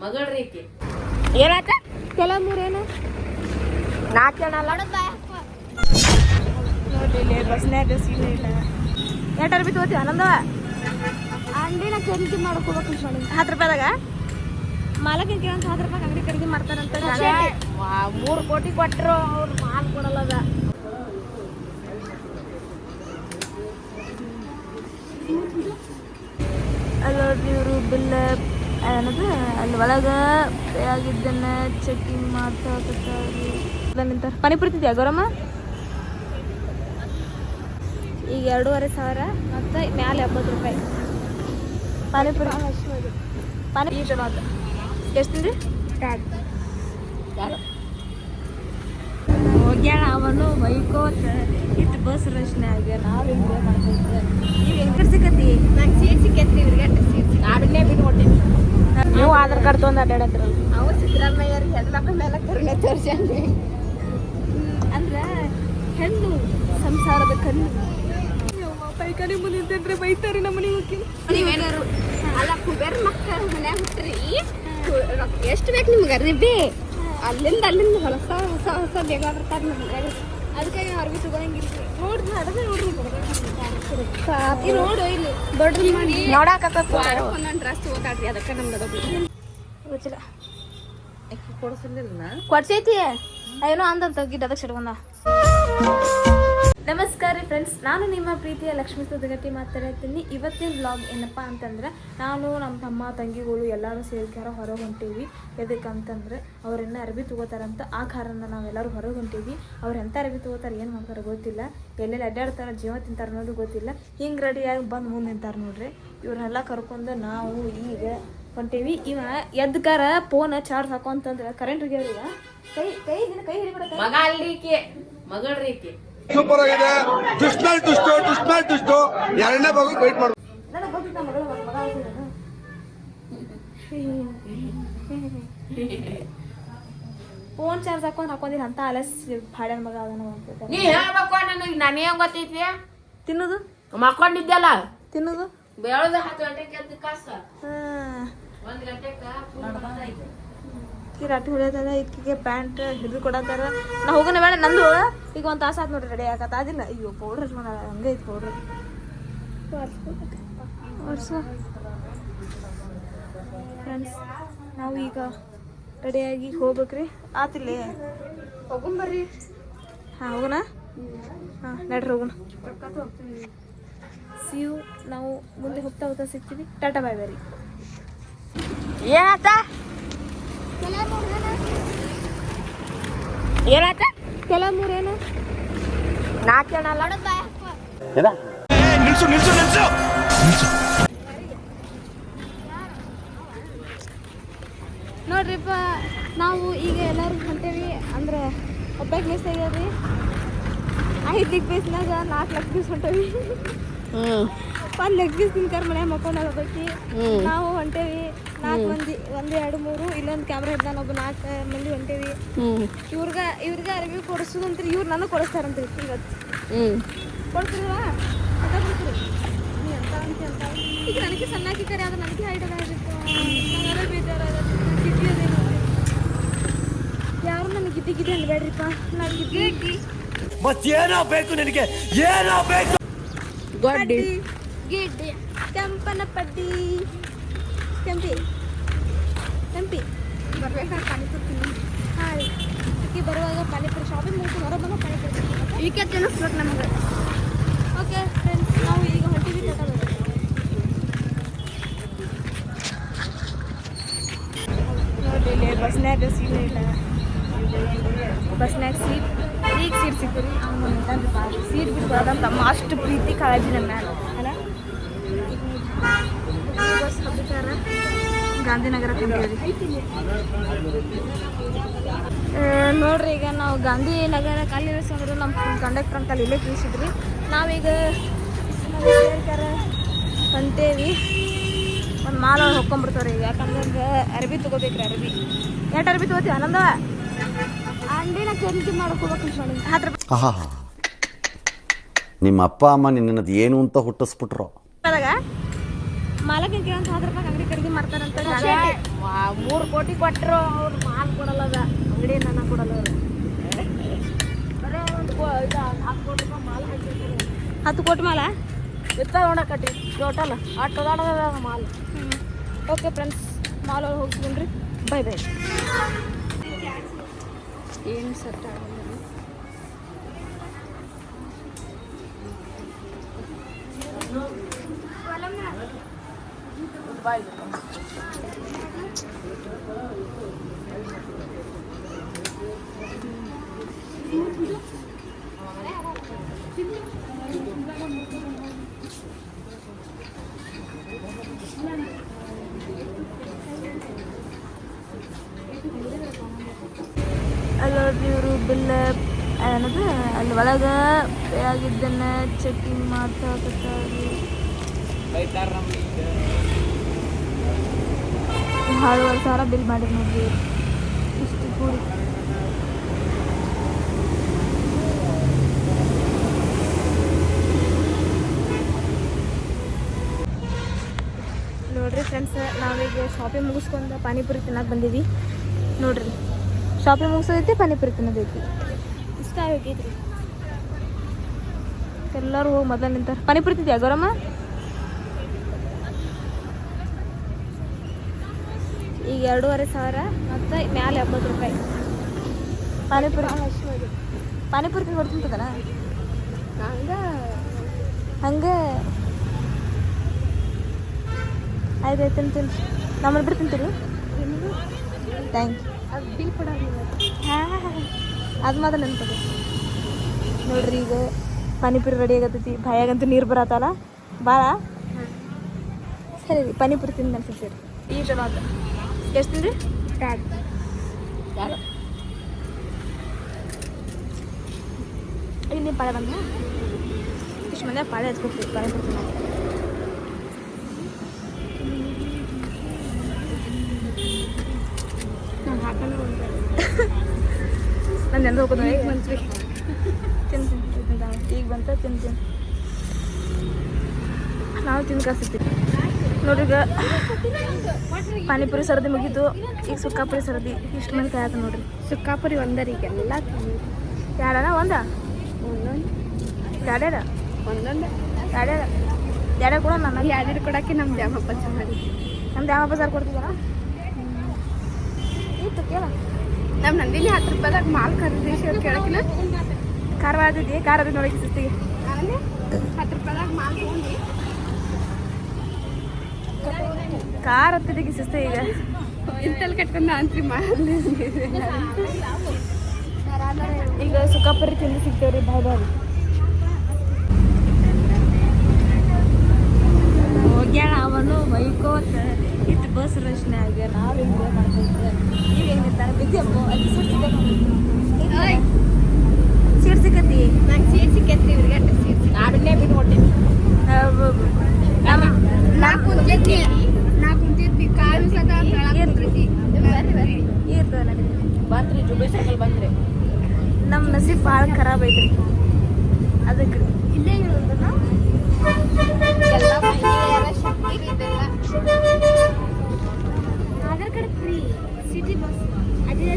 ಮಗಳ್ರಿಕೆ ರೀತಿ. ಏನಾಯ್ತ? ಕೆಲವೊಂದು ನಾಲ್ಕು ಜನ ಇಲ್ಲಿ ಬಸ್ನ್ಯಾಗ ಸೀನ ಇಲ್ಲ ತಗೋತೀವಿ ಆನಂದವ ಅಂಗಡಿನ ಖರೀದಿ ಮಾಡ್ಕೋಬೇಕು ನೋಡಿ ಹತ್ತು ರೂಪಾಯಿದಾಗ? ಮಾಲಕಿನ ಕೇಳಂತ ಹತ್ತು ರೂಪಾಯಿ ಅಂಗಡಿ ಖರೀದಿ ಮಾಡ್ತಾರಂತ ಮೂರು ಕೋಟಿ ಕೊಟ್ಟರು ಅವ್ರು ಮಾಲ್ ಕೊಡಲ್ಲ ಅದ. ಅಲ್ಲಿ ಇವರು ಬಿಲ್ ಏನದು? ಅಲ್ಲಿ ಒಳಗೆ ಆಗಿದ್ದನ್ನ ಚೆಕಿಂಗ್ ಮಾಡ್ತಾ ನಿಂತಾರ ಪಾನಿಪುರಿ ತಿಂತೀಯ ಗೌರಮ್ಮ? ಈಗ ಎರಡೂವರೆ ಸಾವಿರ ಮತ್ತು ಮ್ಯಾಲೆ ಎಪ್ಪತ್ತು ರೂಪಾಯಿ. ಪಾನಿಪುರಿ. ಪಾನಿ ಆತ. ಎಷ್ಟು ತಿಂದ್ರಿ? ಯಾರು? ಹೋಗ್ಯಾಳ ಅವನು ಬೈಕೋತ. ಬಸ್ ರಶ್ನೆ ಆಗ್ಯ ನಾವು ಎಂಜಾಯ್ ಮಾಡ್ಕೊತ ನೀವು ಹೆಂಗ್ ಸಿಕ್ಕತಿ ನಂಗೆ ಸೀಟ್ ಸಿಕ್ಕೈತ್ರಿ ಇವ್ರಿಗೆ ಸೀಟ್ ಬಿಟ್ಟು ಕೊಟ್ಟಿನಿ ನೀವು ಆಧಾರ್ ಕಾರ್ಡ್ ತೊಗೊಂಡು ಅಡ್ಡಾಡತ್ತಿರಲ್ಲ. ಅವ ಸಿದ್ದರಾಮಯ್ಯರಿಗೆ ಹೆಣ್ಮಕ್ಳ ಮೇಲೆ ಕರುಣೆ ತೋರಿಸಿ ಅಂದ್ರೆ ಹೆಣ್ಣು ಸಂಸಾರದ ಕಣ್ಣು. ಪೈಕಾನಿ ಮುಂದೆ ನಿಂತಂದ್ರೆ ಬೈತಾರೆ ನಮ್ಮ ಮನೆಗೆ ಹೋಗಿ. ನೀವೇನಾರು ಅಲ್ಲ ಕುಬೇರ್ ಮಕ್ಕಳ ಮನ್ಯಾಗ ಹುಟ್ಟ್ರಿ. ಎಷ್ಟು ಬೇಕು ನಿಮ್ಗೆ ಅರ್ಬಿ ಅಲ್ಲಿಂದ ಅಲ್ಲಿಂದ ಹೊಸ ಹೊಸ ಹೊಸ ಬೇಗ ಬರ್ತಾರೆ ನಮ್ಗೆ ಅದಕ್ಕೆ ಅರ್ಬಿ ತಗೊಳಂಗಿಲ್ಲ ನೋಡ್ರಿ ಅದಕ್ಕೆ ನೋಡ್ರಿ ಈ ನೋಡು ಇಲ್ಲಿ. ದೊಡ್ಡ ಮಾಡಿ ವಾರಕ್ಕೆ ಒಂದೊಂದು ಡ್ರೆಸ್ ತಗೋತಾಳ್ರಿ ಅದಕ್ಕೆ ನಮ್ದು ಅದ. ಗೊತ್ತಿಲ್ಲ. ಕೊಡಿಸಲಿಲ್ಲ ಕೊಡ್ಸೈತಿ. ಏನೋ ಅಂದಂತ ಗಿಡ್ಡ ಅದಕ್ಕೆ ಸಿಡ್ಕೊಂಡ ನಮಸ್ಕಾರ ಫ್ರೆಂಡ್ಸ್ ನಾನು ನಿಮ್ಮ ಪ್ರೀತಿಯ ಲಕ್ಷ್ಮೀ ಮಾತಾಡ್ತಾ ಮಾತಾಡ್ತೀನಿ. ಇವತ್ತಿನ ಬ್ಲಾಗ್ ಏನಪ್ಪ ಅಂತಂದ್ರೆ, ನಾನು ನಮ್ಮ ತಮ್ಮ, ತಂಗಿಗಳು ಎಲ್ಲರೂ ಸೇರ್ಕಾರ ಹೊರಗೆ ಹೊಂಟೀವಿ ಎದಕ್ಕಂತಂದ್ರೆ, ಅವ್ರನ್ನ ಅರ್ಬಿ ತಗೋತಾರಂತ ಆ ಕಾರಣ ನಾವೆಲ್ಲರೂ ಹೊರಗೆ ಹೊಂಟೀವಿ ಅವ್ರು ಎಂಥ ಅರ್ಬಿ ತಗೋತಾರೆ, ಏನು ಮಾಡ್ತಾರೆ ಗೊತ್ತಿಲ್ಲ. ಎಲ್ಲೆಲ್ಲಿ ಅಡ್ಡಾಡ್ತಾರೆ, ಜೀವ ತಿಂತಾರೆ ಅನ್ನೋದು ಗೊತ್ತಿಲ್ಲ. ಹಿಂಗೆ ರೆಡಿಯಾಗಿ ಬಂದು ಮುಂದೆ ನಿಂತಾರೆ ನೋಡ್ರಿ. ಇವ್ರನ್ನೆಲ್ಲ ಕರ್ಕೊಂಡು ನಾವು ಈಗ ಹೊಂಟೀವಿ. ಇವ ಎದ್ಕಾರ ಫೋನ್ ಚಾರ್ಜ್ ಹಾಕೊಂತಂದ್ರೆ ಕರೆಂಟ್ ಹೋಗ್ಯಾರ ಕೈ ಕೈ ಕೈ ಹಿಡಿಬಿಡ ಮಗ ರೀತಿ ಸೂಪರ್ ಆಗಿದೆ. ದುಷ್ಮಲ್ ದುಷ್ಟು ದುಷ್ಮಲ್ ದುಷ್ಟು ಎರಡನೇ ಭಾಗ ವೇಟ್ ಮಾಡ. ನನಗೆ ಗೊತ್ತಿಲ್ಲ ಮಗಳ ಮಗ ಆಗ್ತಿದ್ದಾನ. ಫೋನ್ ಚಾರ್ಜ್ ಹಾಕೊಂಡು ಹಾಕೊಂಡಿಲ್ಲ ಅಂತ ಅಲಸ್ ಭಾಡ್ಯಾನ ಮಗ ಅದನ ಅಂತ ನೀ ಹೇಳ್ಬೇಕು ನನಗೆ ನಾನು ಏನ್ ಗೊತ್ತೈತಿ? ತಿನ್ನೋದು? ಮಕ್ಕೊಂಡಿದ್ದಲ್ಲ ತಿನ್ನೋದು? ಬೆಳದ ಹತ್ತು ಗಂಟೆಗೆ ಎದ್ದು ಕಾಸ. ಒಂದ್ ಗಂಟೆಕ ಈಕಿ ರಾಟಿ ಹೊಡ್ಯತದ ಇಕ್ಕಿಗೆ ಪ್ಯಾಂಟ್ ಹಿಡಿದು ಕೊಡತ್ತಾರ. ನಾ ಹೋಗೋಣ ಬೇಡ ನಂದು ಈಗ ಒಂದು ತಾಸು ಆತ್ ನೋಡ್ರಿ ರೆಡಿ ಆಗತ್ತ. ಅದಿಲ್ಲ ಅಯ್ಯೋ ಪೌಡ್ರ್ ಹಚ್ಕೊಂಡ ಹಂಗೆ ಐತಿ ಪೌಡ್ರ್ ವರ್ಷ ಫ್ರೆಂಡ್ಸ್ ನಾವು ಈಗ ರೆಡಿಯಾಗಿ ಹೋಗ್ಬೇಕ್ರಿ. ಆತಿಲ್ಲೇ. ಹೋಗೊಂಬರ್ರಿ ಹಾಂ ಹೋಗೋಣ? ಹಾಂ ನಡ್ರಿ ಹೋಗೋಣ. ಸಿಯು ನಾವು ಮುಂದೆ ಹೋಗ್ತಾ ಹೋಗ್ತಾ ಸಿಗ್ತೀವಿ. ಟಾಟಾ ಬಾಯ್ ಬಾಯ್ ನಾಲ್ಕು ಜನ ಅಲ್ಲ ನಿಲ್ಸು ನಿಲ್ಸು ನಿಲ್ಸು! ನೋಡ್ರಿಪ್ಪ ನಾವು ಈಗ ಎಲ್ಲರೂ ಹೊಂಟೇವಿ ಅಂದ್ರೆ ಒಬ್ಬಕ್ಕೆ ಮಿಸ್ ಆಗ್ಯಾವ್ರಿ ಐದು ಲೆಗ್ ಪೀಸ್ನಾಗ ನಾಲ್ಕು ಲಕ್ಷ ಪೀಸ್ ಹೊಂಟೇವಿ. ಒಂದು ಲೆಗ್ ಪೀಸ್ ತಿನ್ಕರ್ ಮನೆ ಮಕ್ಕೊಂಡು ಹೋಗ್ಬೇಕು? ನಾವು ಹೊಂಟೇವಿ. ನಾಲ್ಕು ಮಂದಿ ಒಂದು ಎರಡು ಮೂರು ಇಲ್ಲೊಂದು ಕ್ಯಾಮ್ರಾ ಹಿಡ್ದಾನ ಒಬ್ಬ ನಾಲ್ಕು ಮಂದಿ ಹೊಂಟೇವಿ. ಇವ್ರಿಗೆ ಇವ್ರಿಗೆ ಅರಿವಿ ಕೊಡಿಸೋದಂತ್ರಿ ಇವ್ರು ನನಗೆ ಕೊಡಿಸ್ತಾರಂತ್ರಿ ಇವತ್ತು. ಕೊಡ್ತಿಲ್ವಾ? ಅಂತ ಕೊಡ್ತೀರಿ ನೀ ಅಂತ ಅಂತಿ ಅಂತ ಈಗ ನನಗೆ ಸಣ್ಣಾಕಿ ಕರೆ ಅದು ನನಗೆ ಹೈಟ್ ನನಗೆ ಬೇಜಾರಾಗತ್ತೆ ಗಿಡ್ಡಿ ಅದೇನು ಯಾರು ನನಗೆ ಗಿಡ್ಡಿ ಗಿಡ್ಡಿ ಅನ್ಬೇಡ್ರಿಪ್ಪ. ನಾನು ಗಿಡ್ಡಿ ಮತ್ತೇನೋ ಬೇಕು ನಿನಗೆ? ಏನೋ ಬೇಕು? ಗೊಡ್ಡಿ. ಗಿಡ್ಡಿ ಕೆಂಪನ ಪಡ್ಡಿ ಕೆಂಪಿ ಕೆಂಪಿ ಬರ್ಬೇಕಾದ್ರೆ ಪಾನಿಪುರಿ ತಿನ್ನಿ ಹಾಯ್ ಅಕ್ಕಿ ಬರುವಾಗ ಪಾನಿಪುರಿ ಶಾಪಿಂಗ್ ಮುಗಿದು ಹೊರಬಂದ ಪಾನಿಪುರಿ ಈಕೆ ತಿನ್ನಿಸ್ಬೇಕು ನಮಗೆ ಓಕೆ ಫ್ರೆಂಡ್ಸ್ ನಾವು ಈಗ ಟಾಟಾ ನೋಡ್ರಿ ಇಲ್ಲಿ ಬಸ್ನ್ಯಾಗ ಸೀಟ್ ಇಲ್ಲ ಬಸ್ನ್ಯಾಗ ಸೀಟ್ ಈಗ ಸೀಟ್ ಸಿಗ್ತದೆ ಅವ್ನು ಸೀಟ್ ಬಿಟ್ಟು ತಮ್ಮ ಅಷ್ಟು ಪ್ರೀತಿ ಕಾಳಜಿ ನಮ್ಮ ಮ್ಯಾಲ ಗಾಂಧಿನಗರ ನೋಡ್ರಿ ಈಗ ನಾವು ಗಾಂಧಿನಗರ ಖಾಲಿ ಇಳಿಸಂದ್ರೆ ನಮ್ಮ ಕಂಡಕ್ಟರ್ ಅಂತ ಇಲ್ಲೇ ತಿಳಿಸಿದ್ರಿ ನಾವೀಗ ಅಂತೇವಿ ಒಂದು ಮಾಲ ಹೊಕ್ಕೊಂಡ್ಬಿಡ್ತಾವ್ರಿ ಈಗ ಯಾಕಂದ್ರೆ ಅರ್ಬಿ ತಗೋಬೇಕ್ರಿ ಅರ್ಬಿ. ಎಷ್ಟು ಅರ್ಬಿ ತಗೋತೀವಿ ಆನಂದ? ಅಂಗಡಿನ ಖರೀದಿ ಮಾಡ್ಕೋಬೇಕು ಹತ್ತು ರೂಪಾಯಿ. ನಿಮ್ಮ ಅಪ್ಪ ಅಮ್ಮ ನಿನ್ನದು ಏನು ಅಂತ ಹುಟ್ಟಿಸ್ಬಿಟ್ರು. ಅದಾಗ ಮಾಲಕಿನ ಒಂದು ಸಾವಿರ ರೂಪಾಯಿ ಅಂಗಡಿ ಖರೀದಿ ಮಾಡ್ತಾರಂತ ಮೂರು ಕೋಟಿ ಕೊಟ್ಟರು ಅವ್ರು ಮಾಲ್ ಕೊಡಲ್ಲ ಅದ. ಅಂಗಡಿ ನನ್ನ ಕೊಡಲ್ಲ ಅವ್ರು. ಬರೇ ಒಂದು ಹತ್ತು ಕೋಟಿ ರೂಪಾಯಿ ಮಾಲ್ ಹಾಕಿರ್ತಾರೆ. ಹತ್ತು ಕೋಟಿ ಮಾಲ? ಇತ್ತ ನೋಡ ಕಟ್ಟಿ. ಟೋಟಲ್ ಅಷ್ಟು ದೊಡ್ಡದ ಮಾಲ್. ಓಕೆ ಫ್ರೆಂಡ್ಸ್ ಮಾಲ್ ಒಳಗೆ ರೀ ಬೈ ಬೈ ಏನು ಸೆಟ್ ಆಗಲ್ಲ ಅಲ್ಲೋಡ್ರಿ ಇವರು ಬಿಲ್ ಏನದು? ಅಲ್ಲಿ ಒಳಗೆ ಆಗಿದ್ದನ್ನ ಚೆಕಿಂಗ್ ಮಾಡ್ತಾ ಏಳುವರೆ ಸಾವಿರ ಬಿಲ್ ಮಾಡಿರಿ ನೋಡಿ. ಇಷ್ಟು ಕೂಡಿ. ನೋಡ್ರಿ ಫ್ರೆಂಡ್ಸ್ ನಾವೀಗ ಶಾಪಿಂಗ್ ಮುಗಿಸ್ಕೊಂಡು ಪಾನಿಪುರಿ ತಿನ್ನಕ್ಕೆ ಬಂದೀವಿ. ನೋಡ್ರಿ ಶಾಪಿಂಗ್ ಮುಗಿಸೋದೈತಿ, ಪಾನಿಪುರಿ ತಿನ್ನೋದೈತಿ. ಇಷ್ಟ ಆಗೈತಿ ಎಲ್ಲರೂ ಹೋಗಿ ಮೊದಲು ನಿಂತಾರೆ. ಪಾನಿಪುರಿ ತಿಂತೀಯ ಗೌರಮ್ಮ? ಈಗ ಎರಡೂವರೆ ಸಾವಿರ ಮತ್ತು ಮ್ಯಾಲೆ ಎಂಬತ್ತು ರೂಪಾಯಿ. ಪಾನಿಪುರಿ. ಪಾನಿಪುರಿ ಕೊಡ್ತಿಂತದಲ್ಲ ಹಂಗೆ. ಹಂಗೆ. ಆಯ್ತು ಆಯ್ತು ತಿಂತೀನಿ ನಮ್ಮೊಬ್ಬರು ತಿಂತೀರಿ? ಥ್ಯಾಂಕ್ ಯು ಬಿಲ್ ಕೊಡ ಅದು ಮಾತ್ರ ನೆನಪದ. ನೋಡ್ರಿ ಈಗ ಪಾನಿಪುರಿ ರೆಡಿ ಆಗತ್ತೈತಿ. ಬಾಯಾಗಂತೂ ನೀರು ಬರತ್ತಲ್ಲ? ಭಾಳ ಸರಿ ಪಾನಿಪುರಿ ತಿಂದು ಅನ್ಸುತ್ತೆ ಈ ಆತ ಎಷ್ಟು ತಿಂದ್ರಿ ಯಾರು? ಇಲ್ಲಿ ಪಾಳೆ ಬಂದ ಇಷ್ಟು ಮಂದಿ ಪಾಳೆ ಹಚ್ಕೊಡ್ತೀವಿ ಪಾನಿಪುರಿ ಕೊಡ್ತೀನಿ. ನಾನು ನೆನ್ದು ಹೋಗೋದು ಈಗ ಬಂತ್ರಿ. ತಿಂತೀನಿ ತಿನ್ ತಿನ್ ತಿನ್. ಈಗ ಬಂತ ತಿನ್ ತಿನ್. ನಾವು ತಿನ್ಕಾಸ್ತೀವಿ ನೋಡ್ರಿ ಈಗ ಪಾನಿಪುರಿ ಸರದಿ ಮುಗೀತು. ಈಗ ಸುಕ್ಕಾಪುರಿ ಸರದಿ. ಇಷ್ಟು ಮಂದಿ ಕಾಯತ್ತ ನೋಡ್ರಿ. ಸುಕ್ಕಾಪುರಿ ಒಂದರಿ ಎಲ್ಲ ಎರಡನ ಒಂದ? ಒಂದೊಂದು. ಯಾಡ್ಯಾರ ಒಂದೊಂದು. ಯಾಡ್ಯಾರ ಎರಡೆ ಕೂಡ ನನ್ನ. ಎರಡು ಕೊಡಕ್ಕೆ ನಮ್ಮ ದ್ಯಾಮಪ್ಪ ಚೆನ್ನಾಗಿ. ನಮ್ಮ ದ್ಯಾಮಪ್ಪ ಸರ್ ಕೊಡ್ತಿದಾರ? ಕೊಡ್ತಿದ್ದಾರ ಇತ್ತು ಕೇಳ. ನಮ್ಮ ನಂದಿನಿ ಹತ್ತು ರೂಪಾಯಿದಾಗ ಮಾಲ್ ಖರೀದಿಸಿ ಅವ್ರು ಕೇಳಕಿನ ಖಾರ ಮಾಡ್ತಿದ್ದಿ ಖಾರ ನೋಡಿ ಸಿಸ್ತಿಗೆ. ಹತ್ತು ರೂಪಾಯಿದಾಗ ಮಾಲ್ ತೊಗೊಂಡು ಖಾರ ಹತ್ತಿದ್ದಕ್ಕೆ ಸಿಸ್ತೆ ಈಗ. ಇಂತಲ್ಲಿ ಕಟ್ಕೊಂಡು ಅಂತ್ರಿ ಮಾಡಿ ಈಗ ಸುಖಾಪುರಿ ತಿಂಡಿ ಸಿಗ್ತೇವ್ರಿ ಬಾಯ್ ಬಾಯ್ ಹೋಗ್ಯಾಳ ಅವನು ಬೈಕೋತ ಇಟ್ಟು ಬಸ್ ರಶ್ನಾಗ ನಾವು ಎಂಜಾಯ್ ಮಾಡ್ಕೊತ ಈಗ ಏನಿರ್ತಾರೆ ಬಿದ್ದೆಪ್ಪು ಅಲ್ಲಿ ಸೀಟ್ ಸಿಕ್ಕತಿ ನಂಗೆ ಸೀಟ್ ಸಿಕ್ಕೈತ್ರಿ ಇವ್ರಿಗೆ ಸೀಟ್ ನಾಡನ್ನೇ ಬಿಟ್ಟು ಕೊಟ್ಟಿನಿ ನಾ ಕುಂತೈತಿ ನಾ ಕುಂತೈತಿ ಕಾಲು ಸದ ಕುಂತೈತಿ ಬರ್ರಿ ಬರ್ರಿ ಇರ್ತದೆ ನನಗೆ ಬಂದ್ರಿ ಜುಬೆ ಸರ್ಕಲ್ ಬಂದ್ರಿ ನಮ್ಮ ನಸೀಬ್ ಭಾಳ ಖರಾಬ್ ಐತ್ರಿ ಅದಕ್ಕೆ ಇಲ್ಲೇ ಇರೋದನ್ನ ಎಲ್ಲ ಮಹಿಳೆಯರ ಶಕ್ತಿ ಇದೆಲ್ಲ Aadhaar card free city bus ಅದೇ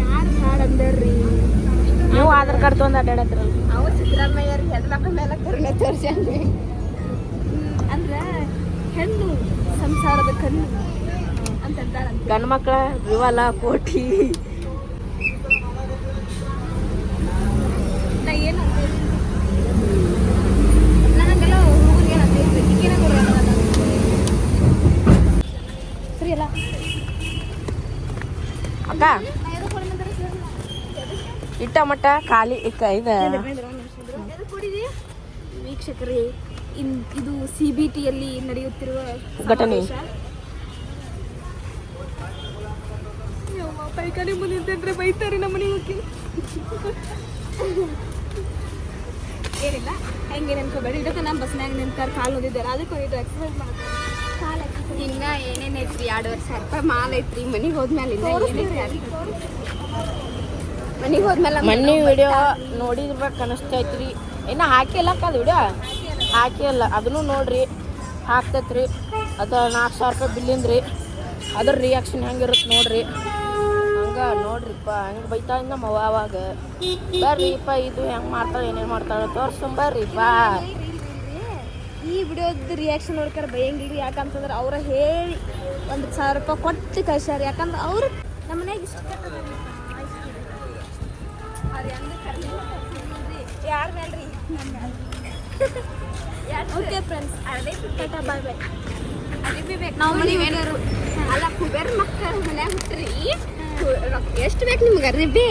ಯಾರು ಹಾಡ್ ಅಂದರ್ರಿ ನೀವು ಆಧಾರ್ ಕಾರ್ಡ್ ತೊಗೊಂಡು ಅವ್ರು ಅವ ಸಿದ್ದರಾಮಯ್ಯರ್ ಹೆಣ್ಮಕ್ಳ ಮೇಲೆ ಕರುಣೆ ತೋರಿಸಿ ಅಂದ್ರೆ ಹೆಣ್ಣು ಸಂಸಾರದ ಕಣ್ಣು ಅಂತ ಅಂತಾರಂತ. ಗಂಡು ಮಕ್ಕಳ ವಿವಾಲ ಕೋಟಿ. ನಾ ಏನು ನನಗೆಲ್ಲ ಹುಡುಗರಿಗೆ ಸರಿ ಅಲ್ಲ? ಅಕ್ಕ. ಇಟ್ಟ ಮಟ್ಟ ಖಾಲಿ ಇದು. ವೀಕ್ಷಕರೇ ಇನ್ ಇದು ಸಿ ಬಿ ಟಿಯಲ್ಲಿ ನಡೆಯುತ್ತಿರುವ ಘಟನೆ. ಪೈಖಾನೆ ಮುಂದೆ ನಿಂತಂದ್ರೆ ಬೈತಾರೆ ನಮ್ಮ ಮನೆಗೆ ಹೋಗಿ ಏನಿಲ್ಲ ಹೆಂಗೆ ನೆನ್ಕೋಬೇಡಿ. ಇದಕ್ಕೆ ನಮ್ಮ ಬಸ್ನಾಗ ನಿಂತಾರ ಕಾಲು ಓದಿದ್ದಾರೆ ಅದಕ್ಕೆ ಇದು ಎಕ್ಸರ್ಸೈಸ್ ಮಾಡ್ತಾರೆ. ಇನ್ನ ಏನೇನೈತ್ರಿ ಎರಡು ವರ್ಷ ರೂಪಾಯಿ ಮಾಲ್ ಐತ್ರಿ. ಮನಿಗೆ ಹೋದ್ಮೇಲೆ ಇನ್ನ ಏನೈತ್ರಿ ಮನಿಗೆ ಹೋದ್ಮೇಲೆ ಮನ್ನಿ ವಿಡಿಯೋ ನೋಡಿರ್ಬೇಕು ಅನಿಸ್ತೈತ್ರಿ ಇನ್ನು ಹಾಕಿಲ್ಲ ಅಕ್ಕ ಅದು ವಿಡಿಯೋ ಹಾಕಿಲ್ಲ ಅದನ್ನು ನೋಡ್ರಿ. ಹಾಕ್ತೈತ್ರಿ. ಅದು ನಾಲ್ಕು ಸಾವಿರ ರೂಪಾಯಿ ಬಿಲ್ಲಿಂದ್ರಿ ಅದ್ರ ರಿಯಾಕ್ಷನ್ ಹೆಂಗಿರುತ್ತೆ ನೋಡ್ರಿ. ಹಂಗೆ ನೋಡ್ರಿಪ್ಪ. ಹಂಗೆ ಬೈತಾ ನಮ್ಮ ಅವಾಗ. ಬರ್ರಿಪ್ಪ ಇದು ಹೆಂಗೆ ಮಾಡ್ತಾಳೆ ಏನೇನು ಮಾಡ್ತಾಳೆ ಬರ್ರಿ ಬರ್ರಿಪ್ಪ. ಈ ವಿಡಿಯೋದ ರಿಯಾಕ್ಷನ್ ನೋಡ್ಕೊಂಡು ಬೈಯಂಗಿಲ್ರಿ. ಯಾಕಂತಂದ್ರೆ ಅವ್ರ ಹೇಳಿ ಒಂದು ಸಾವಿರ ರೂಪಾಯಿ ಕೊಟ್ಟು ಕಳ್ಸ್ಯಾರ. ಯಾಕಂದ್ರೆ ಅವರು ನಮ್ಮ ಮನ್ಯಾಗ ಇಷ್ಟ ಯಾರ ಮೇಲ್ರಿ? ಓಕೆ ಫ್ರೆಂಡ್ಸ್ ಅದೇ ಟಾಟಾ ಬಾಯ್ ಬಾಯ್ ನಾವು ಮನೆಗೆ ಅಲ್ಲ ಕುಬೇರ್ ಮಕ್ಕಳ ಮನ್ಯಾಗ ಹುಟ್ಟ್ರಿ ಎಷ್ಟು ಬೇಕು ನಿಮ್ಗೆ? ಅರಿಬಿ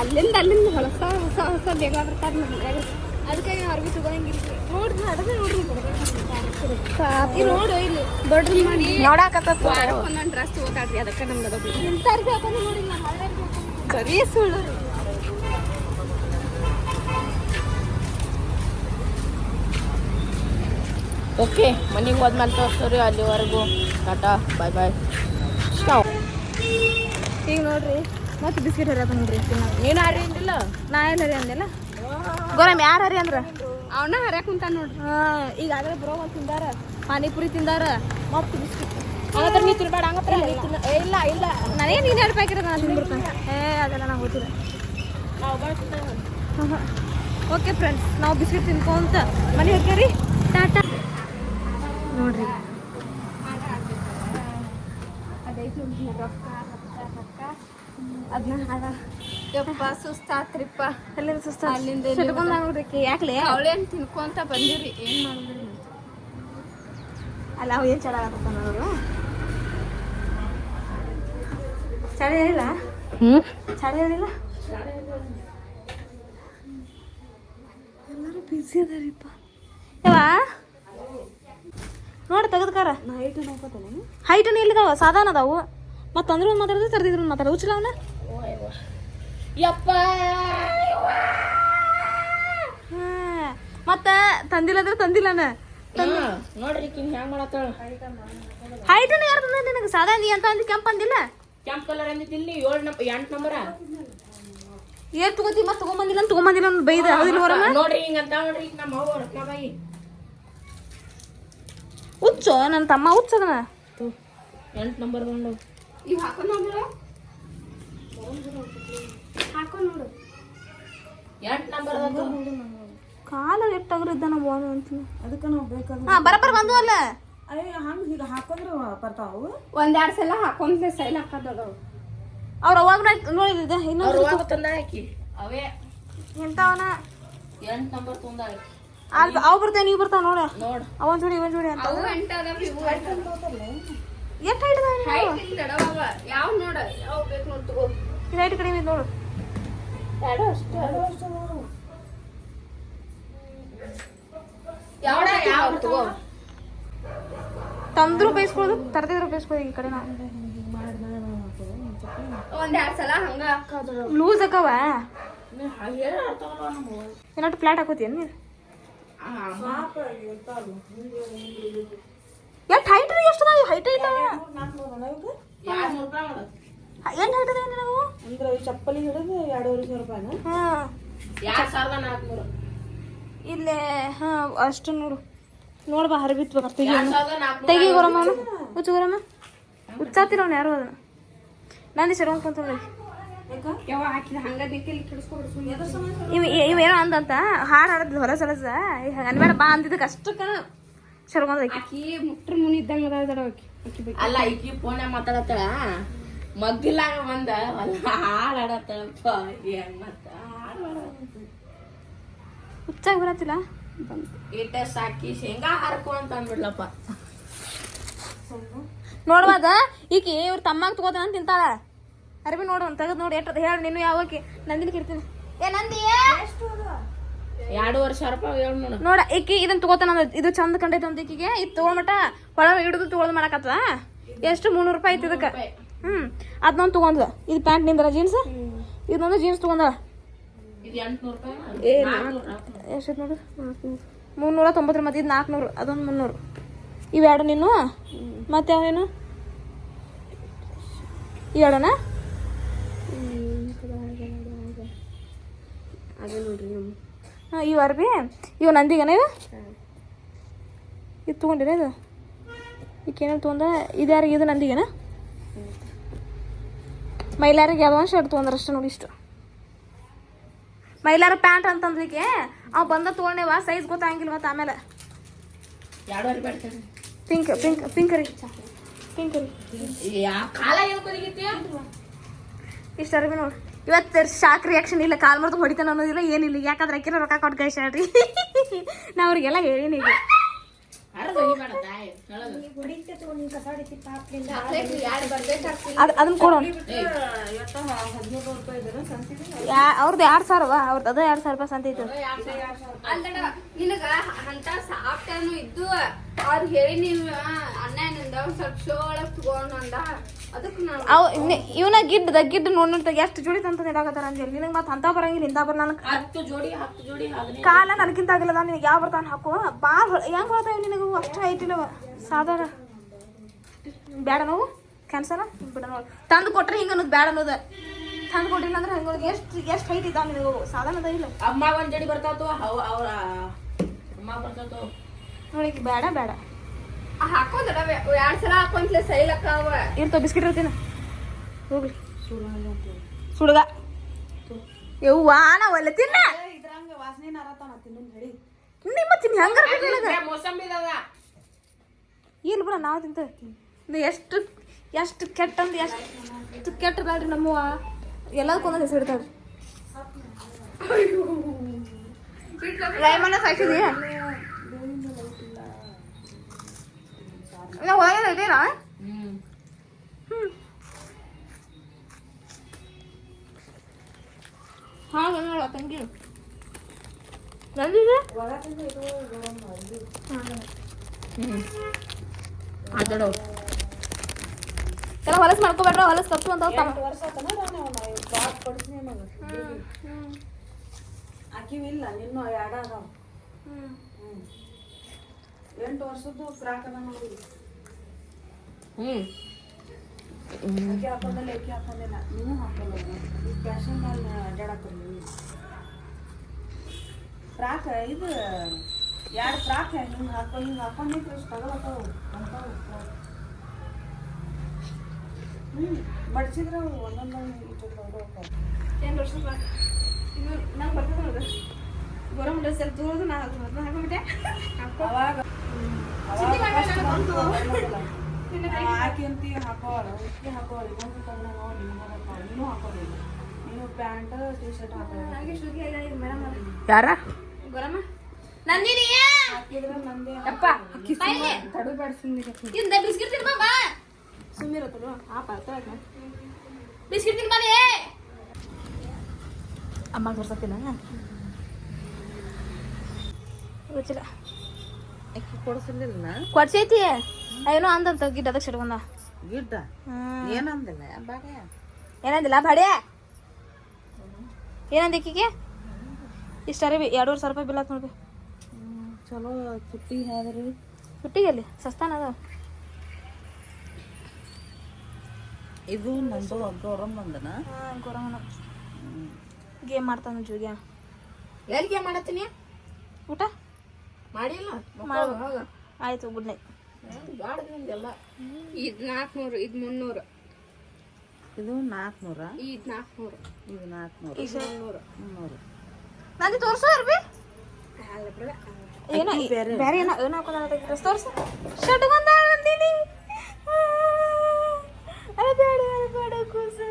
ಅಲ್ಲಿಂದ ಅಲ್ಲಿಂದ ಹೊಲಸ ಹೊಸ ಹೊಸ ಬೇಗ ಬರ್ತಾರೆ ಮನ್ಯಾಗ. ಅದಕ್ಕಾಗಿ ಅರ್ಬಿ ತಗೊಂಗಿರ್ತೀವಿ ನೋಡ್ರಿ ಅಡವೆ ನೋಡ್ರಿ ಈ ನೋಡು ಇಲ್ಲಿ ದೊಡ್ಡ್ರಿ ಮಾಡಿ ನೋಡಾಕತ್ತ ಒಂದೊಂದು ಡ್ರೆಸ್ ತಗೋತಾಳ್ರಿ ಅದಕ್ಕೆ ನಮ್ಗೆ ಅದು ಬೇಕು. ಹಾಕೊಂಡು ನೋಡಿ ಅರ್ಬಿ ಸುಳ್ಳು. ಓಕೆ ಮನೆಗೆ ಹೋದ್ಮೇಲೆ ತೋರಿಸ್ತೀವಿ ಅಲ್ಲಿವರೆಗೂ. ಟಾಟಾ ಬಾಯ್ ಬಾಯ್ ಸ್ಟಾವ್ ಈಗ ನೋಡ್ರಿ ಮತ್ತೆ ಬಿಸ್ಕಿಟ್ ಹರಿಯಪ್ಪ ನೋಡ್ರಿ. ನೀನು ಹರಿ ಅಂದಿಲ್ಲ? ನಾ ಏನು ಹರಿ ಅಂದಿಲ್ಲ? ಗೋರಮ್ ಯಾರು ಹರಿ ಅಂದ್ರ? ಅವನ್ನ ಹರ್ಯಾಕ ಕುಂತ ನೋಡ್ರಿ. ಈಗ ಈಗಾಗಲೇ ಬರೋ ಒಂದು ತಿಂದಾರ. ಪಾನಿಪುರಿ ತಿಂದಾರ. ಮತ್ತೆ ಬಿಸ್ಕಿಟ್. ಹಂಗತ್ರ ನೀ ತಿನ್ಬೇಡ ಹಂಗತ್ರ ಇಲ್ಲ ಇಲ್ಲ. ನನಗೆ ನೀನು ಎರಡು ಪ್ಯಾಕೆಟ್ ನಾನು ತಿಂದ್ಬಿಡ್ತೇನೆ ಏ ಅದೆಲ್ಲ ನಾವು ಗೊತ್ತಿಲ್ಲ ಓಕೆ ಫ್ರೆಂಡ್ಸ್ ನಾವು ಬಿಸ್ಕಿಟ್ ತಿನ್ಕೊಂತ ಮನೆ ಹೋಗ್ತೀರಿ ಟಾಟಾ. ನೋಡ್ರಿ. ಅದನ್ನ ಹಾಡ ಯಪ್ಪ ಸುಸ್ತಾತ್ರಿಪ್ಪ. ಅಲ್ಲಿಂದ ಸುಸ್ತ ಅಲ್ಲಿಂದ ಸಿಟ್ಕೊಂಡ್ ನೋಡ್ರಿ ಯಾಕ್ಲೆ? ಅವಳೇನ್ ತಿನ್ಕೊಂತ ಬಂದಿರಿ ಏನ್ ಮಾಡಿದ್ರಿ ಅಲ್ಲ ಅವು ಏನು ಚಳ ಆಗತ್ತ ನೋಡು ಚಳಿ ಹೇಳಿಲ್ಲ ಹ್ಞೂ ಚಳಿ ಹೇಳಿಲ್ಲ ಎಲ್ಲರೂ ಬಿಸಿ ಅದಾರಿಪ್ಪ. ಯವ್ವ? ನೋಡಿ ತೆಗೆದ್ಕಾರ. ಹೈಟನ್ ಎಲ್ಲಿದಾವ? ಸಾಧಾರಣ ಅದಾವು. ಮತ್ತೆ ಅಂದ್ರೆ ಒಂದು ಮಾತಾಡಿದ್ರೆ ತರದಿದ್ರು ಒಂದು ಮಾತಾಡ. ಹುಚ್ಚಲ ಅವನ? ಯಪ್ಪ! ಮತ್ತೆ ತಂದಿಲ್ಲದ್ರೆ ತಂದಿಲ್ಲನ ನೋಡ್ರಿ ಹೆಂಗ್ ಮಾಡತ್ತಾಳ. ಹೈಟನ್ ಯಾರು ತಂದ ನಿನಗೆ? ಸಾದಾ ನೀ ಅಂತ ಅಂದಿ ಕೆಂಪ್ ಅಂದಿಲ್ಲ? ಕೆಂಪ್ ಕಲರ್ ಅಂದಿದ್ದಿಲ್ಲ ಏಳು ನಮ್ ಎಂಟು ನಂಬರ ಏನ್ ತಗೋತಿ ಮತ್ತೆ ತಗೊಂಬಂದಿಲ್ಲ ಅಂತ ತಗೊಂಬಂದಿಲ್ಲ ಬೈದ ಹೊರಮ ನೋಡ್ರಿ ಹಿಂಗಂತ ನೋಡ್ರಿ ನಮ್ಮ ಅವ್ವ ರತ್ನ ಬಾಯಿ ಹುಚ್ಚು ನನ್ನ ತಮ್ಮ ಹುಚ್ಚದನ ಎಂಟು ನಂಬರ್ ಬಂದವು. ಇವ್ ಹಾಕೋ ನೋಡು. ಎಂಟು ನಂಬರ್ ಅದ ಕಾಲ ಎಟ್ಟಾಗ್ರ ಅದಕ್ಕೆ ನಾವು ಬೇಕಾದ್ರೆ ಹಾಂ ಬರಬರ ಬಂದು ಅಲ್ಲ. ಒಂದೆರಡ್ ಸಲ ಹಾಕೊಂಡ್ರೆ ಸೈಲ್ ಹಾಕೋದವು ಅವ್ರ ಅವಾಗ ನೋಡಿದ ಇನ್ನೊಂದು ತಂದ ಹಾಕಿ ಅವೇ. ಎಂತವನ ಎಂಟು ನಂಬರ್ ತಂದಾಳ ಅವ್ ಬರ್ತಾವ ನೀವು ಬರ್ತಾವ ನೋಡ. ನೋಡ್. ಅವನ್ ಜೋಡಿ ಇವನ್ ಜೋಡಿ ಅಂತ. ಅವು ಎಂಟ ಅದಾವ್ರಿ ಇವು ಎಷ್ಟ್ ಹೈಟ್ ಅದಾವ ಹೈಟ್ ಇಲ್ಲ ಅಡವ ಯಾವ ನೋಡ ಯಾವ ಬೇಕು ನೋಡ್ ತಗೋ. ಇದು ಹೈಟ್ ಕಡಿಮೆ ಇದ್ ನೋಡು. ಯಾವ ಯಾವ ತಗೋ. ತಂದ್ರು ಬೈಸ್ಕೊಳ್ಳೋದು ತರದಿದ್ರು ಬೈಸ್ಕೊಳ್ಳೋದು ಈ ಕಡೆ ನಾವು ಸಲ ಹಂಗ. ಹಾಕದ್ರ ಲೂಸ್ ಅಕ್ಕವ. ಏನಾದ್ರು ಪ್ಲಾಟ್ ಹಾಕೋತಿ ಫ್ಲಾಟ್ ನೀರು ನೀನು? ಎಷ್ಟು ಹೈಟ್ ರೀ ಎಷ್ಟು ಅದಾವ ಹೈಟ್ ನೋಡು ಏನ್ ಹೈಟ್ ಅದಾವ ನಾವು? ಅಂದ್ರೆ ಚಪ್ಪಲಿ ಹಿಡಿದು ಎರಡೂವರೆ ಸಾವಿರ ರೂಪಾಯಿ ಹಾಂ ಎರಡು ಸಾವಿರದ ನಾಲ್ಕುನೂರು ಇಲ್ಲೇ ಹಾ ಅಷ್ಟು ನೋಡು ನೋಡ್ಬಾ ಹರಿಬಿತ್ ಬೇಕಾರೆ ತೆಗಿ ತೆಗಿ ಗೊರಮ್ಮ ಹುಚ್ಚು ಗೊರಮ್ಮ. ಹುಚ್ಚಾತಿರ ಅವ್ನು ಯಾರು ಅದನ್ನ? ನಾನು ಸರಿ ಕುಂತ ಯಾವ ಇವ ಇವ ಏನೋ ಅಂದಂತ? ಹಾಡು ಹಾಡದ್ ಹೊರ ಸಲಸ? ಅನ್ಬೇಡ ಬಾ ಅಂದಿದ್ದಕ್ಕೆ ಅಷ್ಟಕ್ಕ ಸೆಡ್ಕೊಂಡ್ ಆಕಿ ಮುಟ್ರ ಮುನಿ ಇದ್ದಂಗ ಅಲ್ಲ ಈಕಿ ಫೋನ ಮಾತಾಡತ್ತಾಳ. ಮಗ್ಗಿಲಾಗ ಬಂದ. ಅಲ್ಲ ಹಾಡಾಡತ್ತಳಪ್ಪ ಹೆಂಗ್ ಮತ್ತ ಹುಚ್ಚಾಗಿ ಬರತ್ತಿಲ್ಲ? ಈಟ ಸಾಕಿ ಶೇಂಗಾ ಹರ್ಕೋ ಅಂತ ಅಂದ್ಬಿಡ್ಲಪ್ಪ. ನೋಡ್ಬಾದ ಈಕಿ ಇವ್ರ ತಮ್ಮಾಗ ತಗೋತಾನ ಅಂತ ತಿಂತಾಳ ಅರ್ಬಿ ನೋಡು ತೆಗೆದು ನೋಡಿ ಎಷ್ಟು ಹೇಳಿ ನೀನು ಯಾವಾಗ ನಂದಿನ ಕಿರ್ತೀನಿ. ಏ ನಂದಿ ಎರಡೂವರೆ ಸಾವಿರ ರೂಪಾಯಿ ಹೇಳು ನೋಡು. ನೋಡ ಈಕಿ ಇದನ್ನ ತಗೋತಾನ ಇದು ಚಂದ ಕಂಡೈತೆ ಅಂತ ಈಕಿಗೆ. ಇದು ತಗೊಮಟ ಒಳಗೆ ಹಿಡಿದು ತಗೊಳ್ದು ಮಾಡಕತ್ತದ? ಎಷ್ಟು? ಮುನ್ನೂರು ರೂಪಾಯಿ ಐತಿ ಇದಕ್ಕೆ. ಹ್ಮ್ ಅದನ್ನೊಂದು ತಗೊಂಡ್ಲ ಇದು ಪ್ಯಾಂಟ್ ನಿಂದರ ಜೀನ್ಸ್? ಇದೊಂದು ಜೀನ್ಸ್ ತಗೊಂಡಳ. ಎಷ್ಟು ನೋಡು? ಮುನ್ನೂರ ತೊಂಬತ್ತರ ಮತ್ತೆ ಇದು ನಾಲ್ಕುನೂರು ಅದೊಂದು ಮುನ್ನೂರು. ಇವೆರಡು ನೀನು? ಮತ್ತೆ ಯಾವೇನು ಇವೆರಡನ ಅದ ನೋಡ್ರಿ ಹಾಂ ಇವು ಅರ್ಬಿ ಇವು ನಂದಿಗನ ಇವು ಇದು ತೊಗೊಂಡಿರ ಇದು? ಈಕೇನೋ ತೊಗೊಂಡ ಇದು ಯಾರಿಗೆ ಇದು ನಂದಿಗನ? ಮೈಲಾರಿಗೆ ಯಾವ ಶರ್ಟ್ ತೊಗೊಂಡ್ರೆ ಅಷ್ಟೇ ನೋಡಿ ಇಷ್ಟು. ಮೈಲಾರ ಪ್ಯಾಂಟ್ ಅಂತಂದ್ಲಿಕ್ಕೆ ಅವ್ ಬಂದ ತೊಗೊಂಡೇವ ಸೈಜ್ ಗೊತ್ತಾಗಿಲ್ಲ ಮತ್ತೆ ಆಮೇಲೆ. ಪಿಂಕ್ ಪಿಂಕ್ ಪಿಂಕ್ ರೀ. ಪಿಂಕ್ ರೀ. ಇಷ್ಟ ಅರ್ಬಿ ನೋಡಿ. ಇವತ್ತು ಶಾಕ್ ರಿಯಾಕ್ಷನ್ ಇಲ್ಲ, ಕಾಲ್ ಮರ್ದು ಹೊಡಿತಾನೆ ಅನ್ನೋದಿಲ್ಲ, ಏನಿಲ್ಲ. ಯಾಕಂದ್ರೆ ಅಕ್ಕಿನ ರೊಕ್ಕ ಕೊಟ್ಟು ಕಳ್ಸ್ಯಾಡ್ರಿ ನಾ ಅವ್ರಿಗೆಲ್ಲ ಹೇಳೀನಿ ಈಗ. ಅದನ್ನ ಕೊಡೋಣ. ಅವ್ರದ್ದು ಎರಡು ಸಾವಿರವ ಅವ್ರದ್ದು ಅದ ಎರಡು ಸಾವಿರ ರೂಪಾಯಿ ಸಂತ ಅವ್ರು ಹೇಳಿ ನೀವು ಅಣ್ಣನಿಂದ ಒಂದ್ ಸ್ವಲ್ಪ ಶೋ ಒಳಗ್ ತಗೋಣ ಅಂದ. ಅದಕ್ಕೆ ನಾನು ಅವ್ ಇವನ ಗಿಡ್ಡ ಗಿಡ್ಡ ನೋಡ್ ನೋಡ್ತಾಗ ಎಷ್ಟು ಜೋಡಿ ತಂತ ನೀಡಾಕತ್ತಾರ ಅಂಜಲಿ ನಿನಗೆ ಮತ್ತೆ ಅಂತ ಬರಂಗಿಲ್ಲ ಇಂತ ಬರ ನನಗೆ. ಹತ್ತು ಜೋಡಿ ಹತ್ತು ಜೋಡಿ ಕಾಲ ನನಗಿಂತ ನಾನು ನಿನಗೆ ಯಾವ ಬರ್ತಾನ ಹಾಕೋ? ಭಾಳ ಹೆಂಗ್ ಬರ್ತಾವ ನಿನಗೆ? ಅಷ್ಟು ಐತಿಲ್ಲ ಸಾಧಾರ. ಬೇಡ ನೋವು? ಕ್ಯಾನ್ಸಲ್ ಬಿಡ ನೋಡಿ ತಂದು ಕೊಟ್ರೆ ಹಿಂಗೆ ಅನ್ನೋದು ಬೇಡ ಅನ್ನೋದು. ತಂದು ಕೊಟ್ಟಿಲ್ಲ ಅಂದ್ರೆ ಹಂಗೆ ಎಷ್ಟು ಎಷ್ಟು ಹೈಟ್ ಇದ್ದಾವ ನಿನಗೆ? ಸಾಧಾರಣ ಅದ ಇಲ್ಲ. ಅಮ್ಮ ಒಂದ್ ಜಡಿ ಬರ್ತಾವ ಅವ್ರ ಅಮ್ಮ ಬರ್ತಾವ ನೋಡಿ ಬೇಡ ಬೇಡ. ಹಾಕೋದಲ್ಲ ಎರಡು ಸಲ ಹಾಕೊಂತ್ಲೆ ಸೈಲಕ್ಕ ಅವ ಇರ್ತಾವ ಬಿಸ್ಕಿಟ್ ಇರ್ತೀನಿ? ಹೋಗ್ಲಿ. ಸುಡುಗ ಯವ್ವ ನಾ ಒಲ್ಲೆ ತಿನ್ನ. ಇದ್ರಂಗ ವಾಸನೆ ನಾರತಾನ ತಿನ್ನು ಹೇಳಿ ನಿಮ್ಮ ತಿನ್ನ ಹೆಂಗಾರ ಮೋಸಂಬಿ ಇಲ್ಲ ಬಿಡ ನಾವು ತಿಂತ ಎಷ್ಟು ಎಷ್ಟು ಕೆಟ್ಟ ಅಂದ್ರೆ ಎಷ್ಟು ಕೆಟ್ಟದಾಳ್ರಿ ನಮ್ಮವ್ವ. ಎಲ್ಲದಕ್ಕೊಂದು ಹೆಸರು ಇಡ್ತಾವ್ರಿ ರೈಮನ್ನ ಸಾಕಿದಿ ನಾವು ಹೊರಗೆ ಇದ್ದೀರಾ ಹ್ಮ್ ಹಾಗೆ ನೋಡ ತಂಗಿ ನಂದಿದೆ ಆತಡೋ ಎಲ್ಲ ಹೊಲಸ್ ಮಾಡ್ಕೋಬೇಡ್ರ ಹೊಲಸ್ ಕಪ್ಸು ಅಂತ ಆಕಿವಿಲ್ಲ ನಿನ್ನೂ ಎರಡ ಅದಾವ ಹ್ಮ್ ಎಂಟು ವರ್ಷದ್ದು ಫ್ರಾಕ್ ಅದ ನೋಡಿ ಹ್ಮ್. ಅಕ್ಕಿ ಹಾಕೊಂಡಲ್ಲ ಅಕ್ಕಿ ಹಾಕೊಂಡಿಲ್ಲ. ನೀನು ಹಾಕಲ್ಲ ಈ ಫ್ಯಾಷನ್ ಮೇಲೆ ನೀವು ಫ್ರಾಕ್ ಇದು ಎರಡು ಫ್ರಾಕ್ ಹಿಂಗೆ ಹಾಕೊಂಡು ಹಿಂಗೆ ಇಷ್ಟು ಅಂತ ಹ್ಞೂ ಬಡ್ಸಿದ್ರೆ ಇಟ್ಟು ಏನು ವರ್ಷ ಇದು ನಂಗೆ ಬರ್ತದೆ ದೂರದು ನಾನು ಅದನ್ನ ಹಾಕೊಂಡ್ಬಿಟ್ಟೆ ಅವಾಗ ಆಕಿ ಅಂತಿ ಉಟ್ಟಿ ಹಾಕೋವಲ್ಲ ಇನ್ನೊಂದು ತಗೊಂಡ ನೋಡಿ ನೀನು ಹಾಕೋ ನೀನು ಹಾಕೋದಿಲ್ಲ ನೀನು ಪ್ಯಾಂಟ್ ಟಿ ಶರ್ಟ್ ಹಾಕೋಲ್ಲ ಯಾರ? ಗೊರಮ್ಮ? ನಂದಿನಿ? ಹಾಕಿದ್ರೆ ನಂದೇ ಅಪ್ಪ ತಡಬೇಡ ಸುಮ್ಮನೆ ಇಂದ ಬಿಸ್ಕಿಟ್ ತಿನ್ಬಾ ಬಾ. ಸುಮ್ಮಿರತ್ತಲ್ಲ ಆ ಪಾತ್ರ ಬಿಸ್ಕಿಟ್ ತಿನ್ಬಾನೆ ಅಮ್ಮ ತೋರ್ಸತ್ತಿಲ್ಲ? ಗೊತ್ತಿಲ್ಲ. ಅಕ್ಕಿ ಕೊಡಿಸಲಿಲ್ಲ ಕೊಡ್ಸೈತಿ. ಏನೋ ಅಂದಂತ ಗಿಡ್ಡ ಅದಕ್ಕೆ ಸಿಡ್ಕೊಂಡ ಗಿಡ್ಡ? ಏನಂದಿಲ್ಲ ಬಾಡ್ಯ ಏನಂದಿಲ್ಲ ಬಡೆ? ಏನಂದಿಕ್ಕಿಗೆ ಇಷ್ಟ ಅರಿ ಎರಡೂವರೆ ಸಾವಿರ ರೂಪಾಯಿ ಬಿಲ್ ಆತ್ ನೋಡ್ರಿ ಚಲೋ ಚುಟ್ಟಿ ಆದ್ರಿ. ಚುಟ್ಟಿಗೆ ಅಲ್ಲಿ ಸಸ್ತಾನ ಅದ ಇದು ನಂದು ಗೌರಮ್ಮ ಬಂದನ? ಗೌರಮ್ಮನ ಗೇಮ್ ಮಾಡ್ತಾನ ಜೂಗ್ಯ ಎಲ್ಲಿಗೆ ಮಾಡತ್ತೀನಿ? ಊಟ? ಮಾಡಿಲ್ಲ. ಆಯ್ತು ಗುಡ್ ನೈಟ್. ಎಲ್ಲ ಇದ್ ನಾಲ್ಕನೂರು ಇದ್ ಮುನ್ನೂರು. ಇದು ನಾಲ್ಕುನೂರ ಇದು ನಾಲ್ಕುನೂರು ಇದು ನಾಲ್ಕುನೂರ ಮುನ್ನೂರು. ನಂದಿ ತೋರ್ಸು ಅರ್ಬಿ ಏನೋ ಬೇರೆ. ಏನೋ ಏನೋ ಹಾಕೋದ ತೋರಿಸು. ಶರ್ಟ್ ಬಂದ ನಂದಿನಿ. ಅರೆ ಬೇಡ ಬೇಡ ಕೂಸು.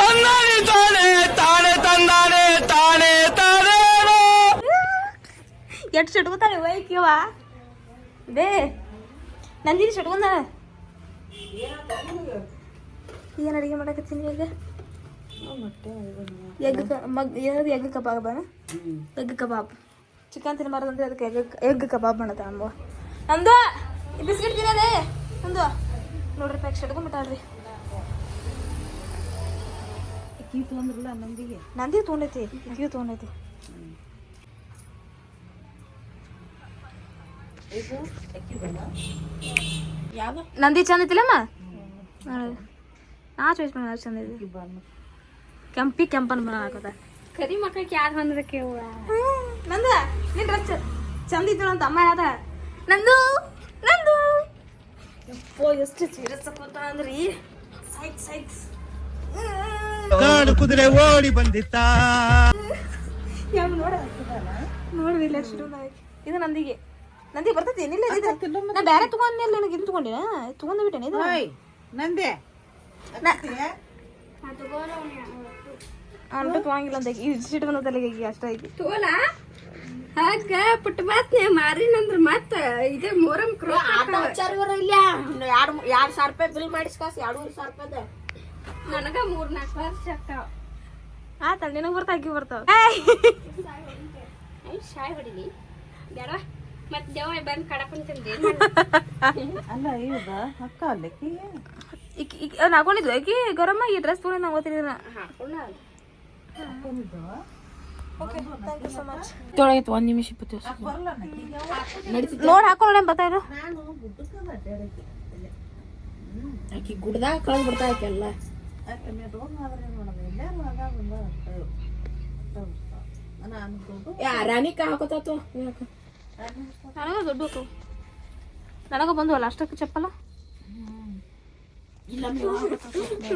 ತಂದಾನೆ ತಾನೆ ತಾನೆ ತಂದಾನೆ ತಾನೆ ತಾನೇ ಎಷ್ಟು ಶಟ್ಕೊತಾನೆ ವೈಕ್ಯವಾ? ಬೇ. ನಂದಿನಿ ಶಟ್ಕೊಂಡ ಏನು ಅಡಿಗೆ ಮಾಡಕತ್ತೀನಿ ಈಗ? ಎಗ್ ಮಗ್ ಏನದು ಎಗ್ ಕಬಾಬ್ ಎಗ್ ಕಬಾಬ್. ಚಿಕನ್ ತಿನ್ನಬಾರ್ದಂದ್ರೆ ಅದಕ್ಕೆ ಎಗ್ ಎಗ್ ಕಬಾಬ್ ಮಾಡತ್ತ ಅಮ್ಮ ನಂದು ಬಿಸ್ಕೆಟ್ ತಿನ್ನೋದೇ? ನಂದು. ನೋಡ್ರಿ ಪ್ಯಾಕ್ ಶಟ್ಕೊಂಡ್ಬಿಟ್ಟಾಳ್ರಿ ನಂದಿಗೆ? ನಂದಿ ತೊಗೊಂಡೈತಿ ಕ್ಯೂ ತೊಗೊಂಡೈತಿ ಇದು ಅಕ್ಕಿದಲ್ಲ ಯಾವ ನಂದಿ ಚಂದ ಐತಿಲ್ಲಮ್ಮ ನಾ ಚಾಯ್ಸ್ ಮಾಡಿ ಚಂದ ಐತಿ ಬಣ್ಣ ಕೆಂಪಿ ಕೆಂಪನ್ ಬರ ಹಾಕೋದ ಕರಿ ಮಕ್ಕಳಿಗೆ ಯಾರು ಹೊಂದಕ್ಕೆ ನಂದ? ನಿನ್ ಡ್ರೆಸ್ ಚಂದ ಇತ್ತು ಅಂತ ಅಮ್ಮ ಯಾದ ನಂದು? ನಂದು? ಯಪ್ಪೋ ಎಷ್ಟು ಸೀರಿಯಸ್ ಕೂತ ಅಂದ್ರಿ ಸೈಕ್ ಕಾಡು ಕುದುರೆ ಓಡಿ ಬಂದಿತ್ತ. ನೋಡ್ರಿ ಎಷ್ಟು ಇದು ನಂದಿಗೆ. ನಂದಿ ಬರ್ತೈತಿ ಏನಿಲ್ಲ ಇದು. ನಾ ಬೇರೆ ತಗೊಂಡಿಲ್ಲ ನನಗೆ ಇದು ತಗೊಂಡಿನ? ತಗೊಂಡು ಬಿಟ್ಟೆ ಇದು? ನಂದೆ. ಅನ್ಬಿಟ್ಟು ತಗೊಂಗಿಲ್ಲ ಅಂತ ಇದು ಸಿಟ್ಟು ಬಂದಲ್ಲ ಈಗ ಅಷ್ಟ ಐತಿ. ತೋಲ ಹಾಗ ಪುಟ್ಟ ಮಾತ್ನೆ ಮಾರಿನಂದ್ರ ಮತ್ತ ಇದೇ ಮೊರಂ ಕ್ರೋ ಆತ ಇವ್ರು ಇಲ್ಲ ಎರಡು ಎರಡು ಸಾವಿರ ರೂಪಾಯಿ ಬಿಲ್ ಮಾಡಿಸ್ಕಾಸ್ ಎರಡೂವರೆ ಸಾವಿರ ರೂಪಾಯಿದ. ನನಗ ಮೂರ್ ನಾಲ್ಕು ವರ್ಷ ಆಗ್ತಾವ ಆತ ನಿನಗೆ ಬರ್ತಾ ಅಕ್ಕಿ ಬರ್ತಾವ. ಶಾಯ್ ಹೊಡಿಲಿ. ಬೇಡ ಮತ್ ದೇವ ಬಂದ್ ಕಡಪನ್ ತಿಂದೆ ಅಲ್ಲ ಇವ್ದ ಅಕ್ಕ ಅಲ್ಲಕ್ಕಿ ಈಗ ಈಗ ಅವ್ನು ಹಾಕೊಂಡಿದ್ವು ಆಕಿ ಗರಮ್ಮ ಈ ಡ್ರೆಸ್ ತೊಗೊಂಡು ನಾವು ಓದ್ತೀನಿ ಹಾಕೊಂಡ ತೊಳಗೈತೆ ಒಂದು ನಿಮಿಷ ಇಪ್ಪತ್ತು ಬರಲ್ಲ ನೋಡಿ ಹಾಕೊಳ್ಳೋಣ ಬರ್ತಾ ಇರು. ಆಕಿ ಗುಡ್ದಾಗ ಕಳ್ದು ಬಿಡ್ತಾ ಆಕೆಲ್ಲ ರಾಣಿಕ ಹಾಕೋತಾತು? ನನಗ ದೊಡ್ಡ ನನಗ ಬಂದವಲ್ಲ ಅಷ್ಟಕ್ಕೆ ಚಪ್ಪಲ?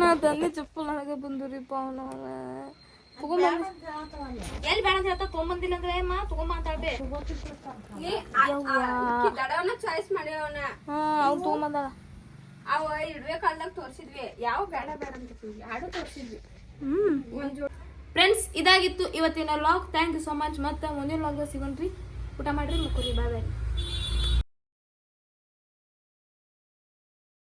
ನಾ ತಂದೆ ಚಪ್ಪಲ್ ನನಗೆ ಬಂದುರಿಪ್ಪ ಅವನ ಎಲ್ಲಿ ಬೇಡ ಅಂತ ಹೇಳ್ತಾ ತೊಗೊಂಬಂದಿಲ್ಲ ಅಂದ್ರೆ ಮಾ ತಗೊಂಬ ಅಂತ ಹೇಳ್ಬೆ ಚಾಯ್ಸ್ ಮಾಡ್ಯವನ ಹಾ ಅವ್ರು ತಗೊಂಬಂದಾಳ ಅವ ಇಡ್ವೆ ಕಾಲ್ದಾಗ ತೋರ್ಸಿದ್ವಿ. ಯಾವ ಬೇಡ ಬೇಡ ಅಂತ ಯಾರು ತೋರ್ಸಿದ್ವಿ. ಫ್ರೆಂಡ್ಸ್ ಇದಾಗಿತ್ತು ಇವತ್ತಿನ log thank you so much ಮತ್ತೆ ಮುಂದಿನ ಲಾಗ್ ಸಿಗೋಣ್ರಿ. ಊಟ ಮಾಡ್ರಿ ಮುಕ್ಕೋರಿ ಬಾಯ್ ಬಾಯ್